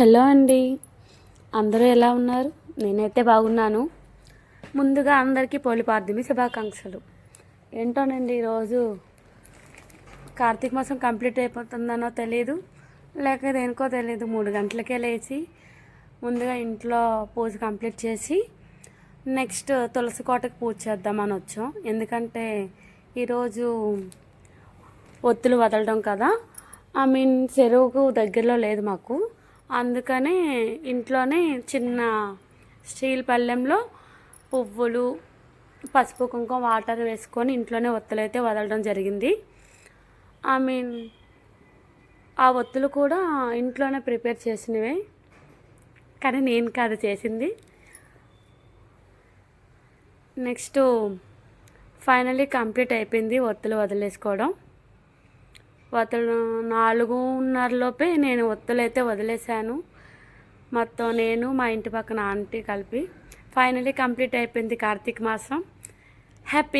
Hello అండి. అందరూ ఎలా ఉన్నారు? నేనైతే బాగున్నాను. ముందుగా అందరికీ పోలిపార్థిమి శుభాకాంక్షలు. ఏంటోనండి ఈరోజు? కార్తీక మాసం కంప్లీట్ అయిపోతుందనో తెలియదు లేక దేనికో తెలియదు మూడు గంటలకే లేచి ముందుగా ఇంట్లో పూజ కంప్లీట్ చేసి నెక్స్ట్ తులసి కోటకు పూజ చేద్దామని వచ్చాం. ఎందుకంటే ఈరోజు ఒత్తులు వదలడం కదా. ఐ మీన్ చెరువుకు దగ్గరలో లేదు మాకు. అందుకనే ఇంట్లోనే చిన్న స్టీల్ పళ్ళెంలో పువ్వులు పసుపు కుంకుమ వాటర్ వేసుకొని ఇంట్లోనే ఒత్తులు అయితే వదలడం జరిగింది. ఐ మీన్ ఆ ఒత్తులు కూడా ఇంట్లోనే ప్రిపేర్ చేసినవే. కానీ నేను కాదు చేసింది. నెక్స్ట్ ఫైనలీ కంప్లీట్ అయిపోయింది ఒత్తులు వదిలేసుకోవడం. అతను నాలుగున్నరలోపే నేను ఒత్తులైతే వదిలేశాను. మొత్తం నేను మా ఇంటి పక్కన ఆంటీ కలిపి ఫైనలీ కంప్లీట్ అయిపోయింది కార్తీక మాసం. హ్యాపీ